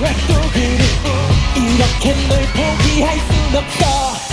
후회도 그리고 이렇게 널 포기할 순 없어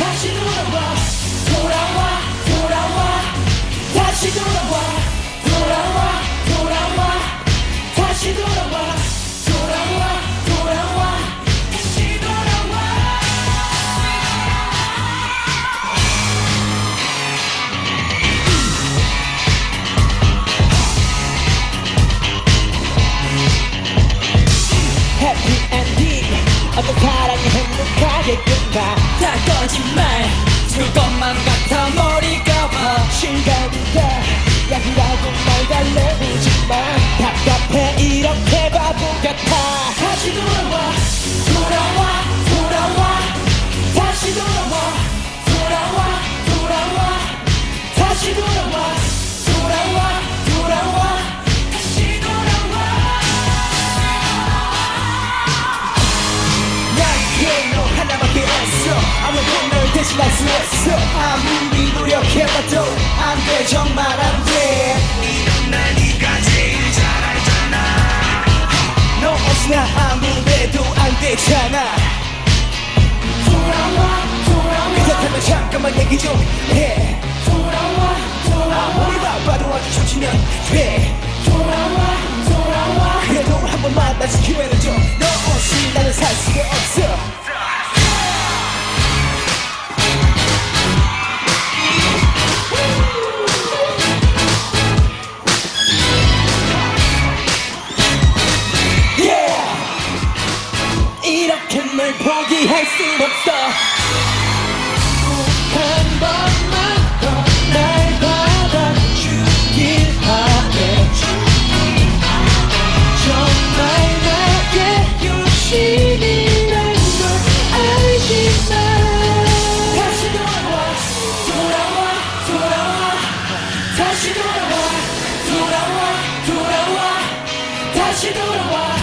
어떤 사랑이 행복하게 끝나 다 거짓말 것만 수 없어 아무리 노력해봐도 안 돼 정말 안돼 이런 날 네가 제일 잘 알잖아 너 없이 나 아무래도 안 되잖아 돌아와 돌아와 그렇다면 잠깐만 얘기 좀 포기할 수 없어. 한 번만 더 날 받아주길 바래. 정말 나의 욕심이란 걸 알지만. 다시 돌아와 돌아와 돌아와. 다시 돌아와 돌아와. 다시 돌아와.